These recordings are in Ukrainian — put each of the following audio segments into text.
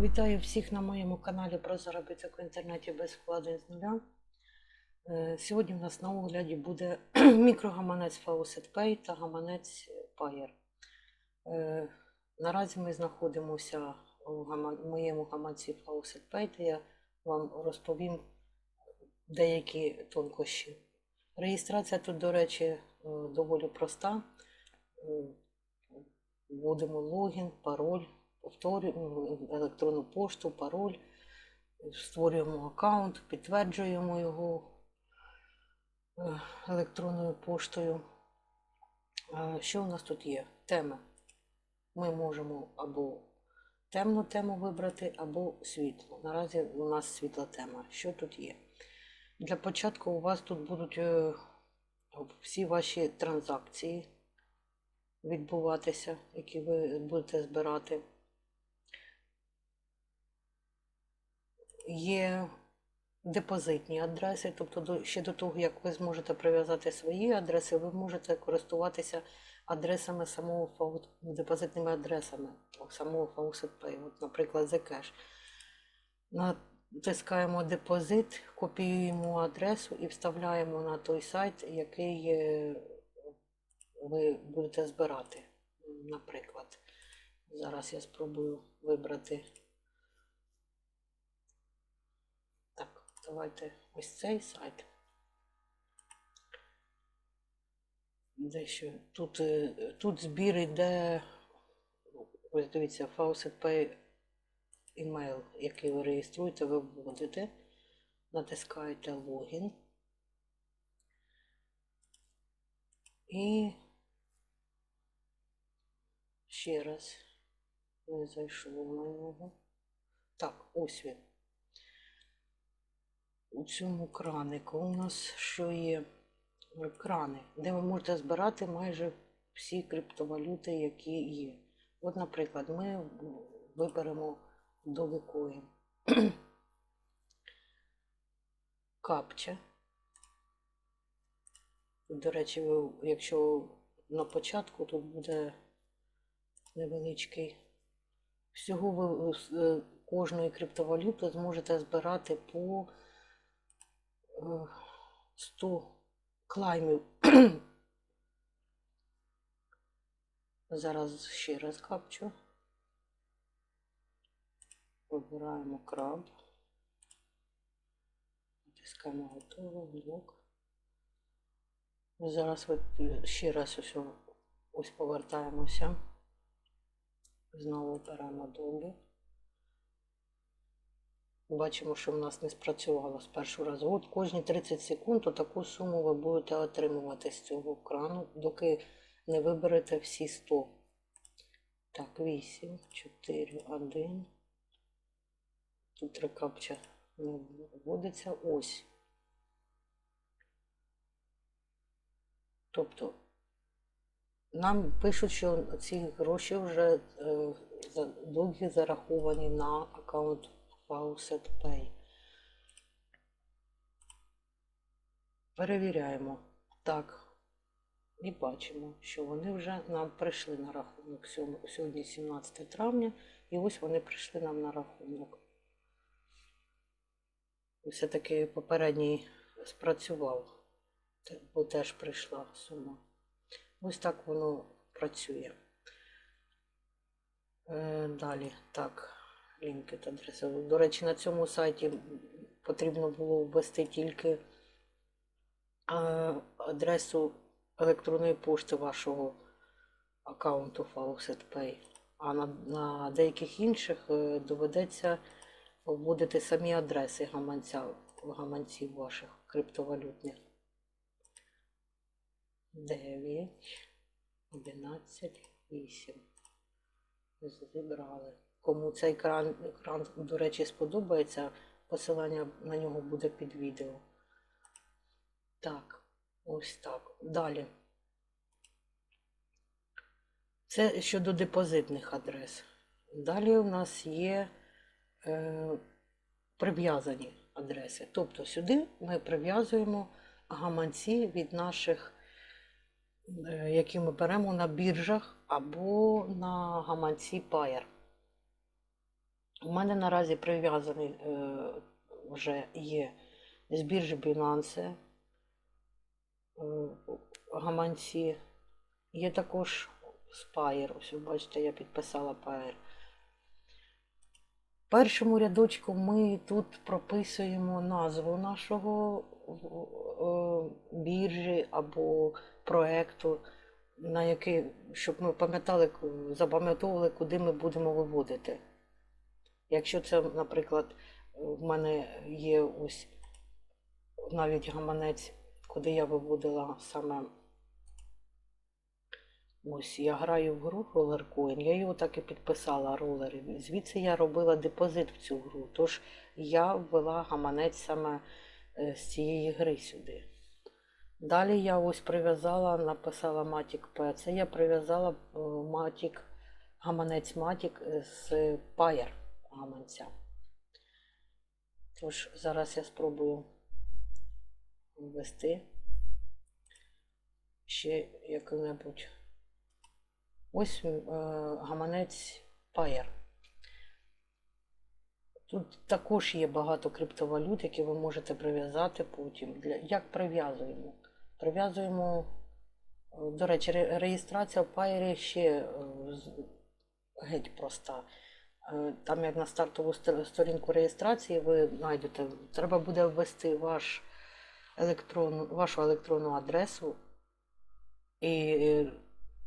Вітаю всіх на моєму каналі про заробіток в інтернеті без вкладень з нуля. Е, Сьогодні в нас на огляді буде мікрогаманець Faucet Pay та гаманець Payer. Е, Наразі ми знаходимося у моєму гаманці Faucet Pay, де я вам розповім деякі тонкощі. Реєстрація тут, до речі, е, доволі проста. Вводимо логін, пароль, повторюємо електронну пошту, пароль, створюємо аккаунт, підтверджуємо його е, електронною поштою. Що у нас тут є? Теми. Ми можемо або темну тему вибрати, або світлу. Наразі у нас світла тема. Що тут є? Для початку у вас тут будуть е, всі ваші транзакції відбуватися, які ви будете збирати. Є депозитні адреси, тобто ще до того, як ви зможете прив'язати свої адреси, ви можете користуватися адресами самого фау- депозитними адресами самого Faucet Pay. От, наприклад, Zcash. Натискаємо депозит, копіюємо адресу і вставляємо на той сайт, який е, ви будете збирати. Наприклад, зараз я спробую вибрати. Так, давайте ось цей сайт. Дещо тут, е, тут збір іде, ось дивіться, Faucet Pay email, який ви реєструєте, ви вводите, натискаєте логін. І ще раз не зайшов на нього. Так, ось він. У цьому кранику у нас що є Е, крани, де ви можете збирати майже всі криптовалюти, які є. От, наприклад, ми виберемо Dogecoin. Капча. До речі, ви, якщо на початку тут буде невеличкий, всього ви е, кожної криптовалюти зможете збирати по 100 клаймів. Зараз ще раз капчу. Вибираємо краб. Натискаємо готово, блок. Зараз ще раз ось, ось повертаємося. Знову беремо долі. Бачимо, що в нас не спрацювало з першого разу. От кожні 30 секунд таку суму ви будете отримувати з цього крану, доки не виберете всі 100. Так, 8, 4, 1. Тут три капча не вводиться. Ось. Тобто нам пишуть, що ці гроші вже е, довгі зараховані на аккаунт Faucet Pay. Перевіряємо. Так. І бачимо, що вони вже нам прийшли на рахунок. Сьогодні 17 травня, і ось вони прийшли нам на рахунок. Все-таки попередній спрацював, бо теж прийшла сума. Ось так воно працює. Е, далі, так, лінки та адреси. До речі, на цьому сайті потрібно було ввести тільки е, адресу електронної пошти вашого аккаунту Faucet Pay. А на, на деяких інших е, доведеться вводити самі адреси гаманця, гаманців ваших криптовалютних. 9, 11, 8. Зібрали. Кому цей кран, кран, до речі, сподобається, посилання на нього буде під відео. Так, ось так. Далі. Це щодо депозитних адрес. Далі у нас є е, прив'язані адреси. Тобто сюди ми прив'язуємо гаманці від наших, е, які ми беремо на біржах або на гаманці Payer. У мене наразі прив'язаний е, вже є з біржі Binance е, гаманці. Є також Spire. Ось ви бачите, я підписала Pair. В першому рядочку ми тут прописуємо назву нашого е, біржі або проекту, на який, щоб ми пам'ятали, запам'ятовували, куди ми будемо виводити. Якщо це, наприклад, в мене є ось навіть гаманець, куди я виводила саме ось я граю в гру Rollercoin, я його так і підписала ролери. Звідси я робила депозит в цю гру. Тож я ввела гаманець саме е, з цієї гри сюди. Далі я ось прив'язала, написала Matic P. Це я прив'язала е, Matic, гаманець Matic з Pair гаманця. Тож зараз я спробую ввести ще яку-небудь. Ось е, гаманець Pair. Тут також є багато криптовалют, які ви можете прив'язати потім. Для... Як прив'язуємо? Прив'язуємо, е, до речі, реєстрація в Pair ще е, геть проста. Е, Там, як на стартову сторінку реєстрації, ви знайдете, треба буде ввести ваш електрон, вашу електронну адресу і е,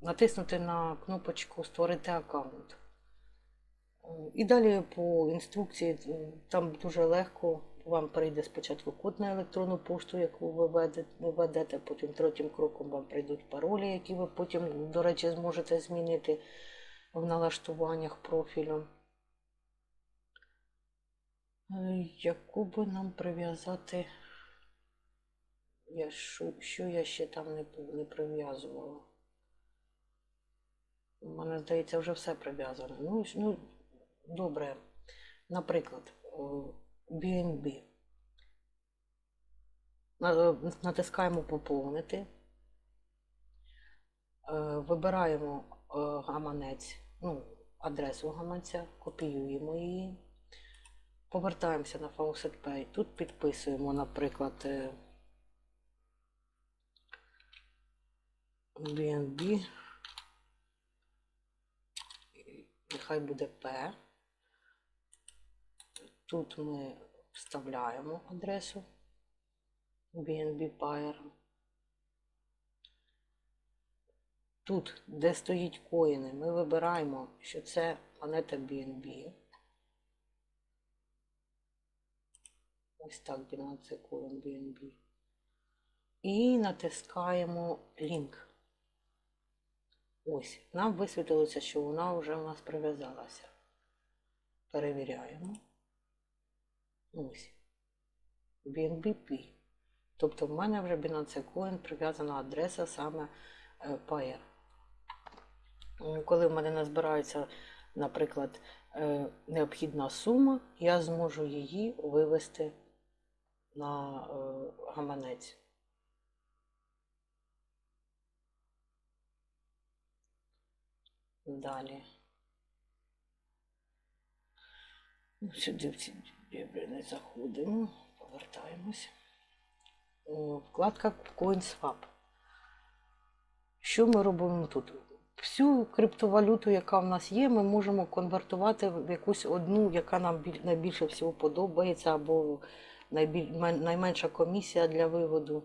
натиснути на кнопочку Створити аккаунт. Е, І далі по інструкції там дуже легко. Вам прийде спочатку код на електронну пошту, яку ви веде- ви потім третім кроком вам прийдуть паролі, які ви потім, до речі, зможете змінити в налаштуваннях профілю. Е, Яку би нам прив'язати? Я що, що я ще там не, не прив'язувала? У мене, здається, вже все прив'язано. Ну, ну, добре. Наприклад, BNB. Натискаємо поповнити. Е, Вибираємо е, гаманець, ну, адресу гаманця, копіюємо її. Повертаємося на Faucet Pay. Тут підписуємо, наприклад, е, BNB. Нехай буде P. Тут ми вставляємо адресу BNB Pair. Тут, де стоїть коїни, ми вибираємо, що це монета BNB. Ось так, Binance Coin BNB. І натискаємо лінк. Ось, нам висвітилося, що вона вже у нас прив'язалася. Перевіряємо. Ось. BNBP. Тобто в мене вже Binance Coin прив'язана адреса саме е, Pair. Коли в мене назбирається, наприклад, е, необхідна сума, я зможу її вивести на е, гаманець. Далі. Ну, Сюди в ці дібри не заходимо, повертаємось. О, Вкладка CoinSwap. Що ми робимо тут? Всю криптовалюту, яка в нас є, ми можемо конвертувати в якусь одну, яка нам найбільше всього подобається, або найбіль... найменша комісія для виводу.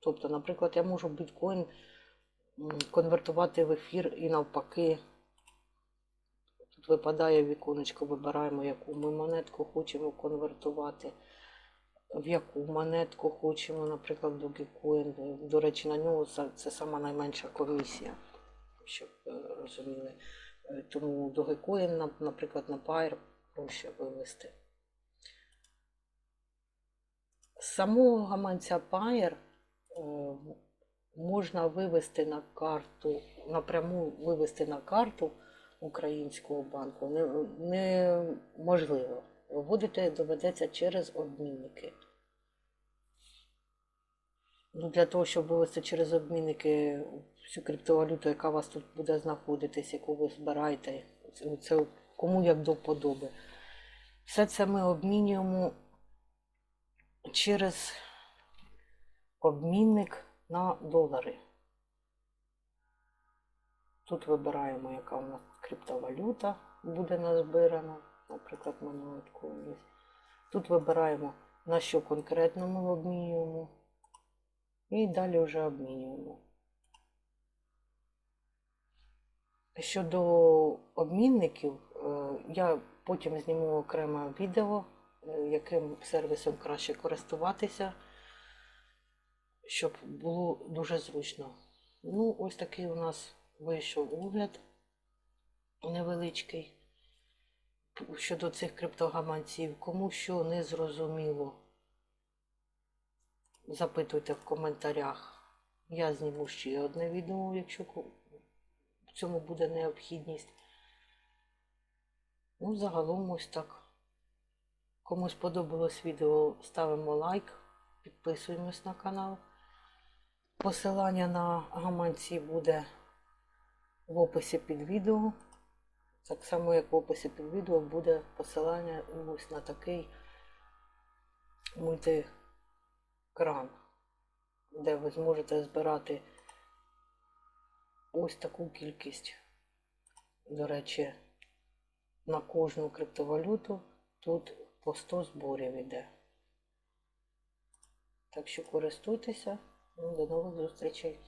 Тобто, наприклад, я можу біткоін конвертувати в ефір і навпаки. Тут випадає віконечко, вибираємо, яку ми монетку хочемо конвертувати, в яку монетку хочемо, наприклад, Dogecoin. До речі, на нього це сама найменша комісія, щоб е, розуміли. Е, Тому Dogecoin, на- наприклад, на Pair проще вивести. З самого гаманця е, можна вивести на карту, напряму вивести на карту українського банку не- неможливо. Виводити доведеться через обмінники. Ну, для того, щоб вивести через обмінники всю криптовалюту, яка у вас тут буде знаходитись, яку ви збираєте, це- кому як до вподоби. Все це ми обмінюємо через обмінник на долари. Тут вибираємо, яка у нас криптовалюта буде назбирана. Наприклад, є. Тут вибираємо, на що конкретно ми обмінюємо. І далі вже обмінюємо. Щодо обмінників, е, я потім зніму окреме відео, яким сервісом краще користуватися, щоб було дуже зручно. Ну, ось такий у нас вийшов огляд невеличкий щодо цих криптогаманців. Кому що не зрозуміло, запитуйте в коментарях. Я зніму ще одне відео, якщо в цьому буде необхідність. Ну, загалом ось так. Кому сподобалось відео, ставимо лайк, підписуємось на канал. Посилання на гаманці буде в описі під відео. Так само, як в описі під відео буде посилання ось на такий мультикран, де ви зможете збирати ось таку кількість. До речі, на кожну криптовалюту тут по 100 зборів іде. Так що користуйтеся. Ну, До нових зустрічей.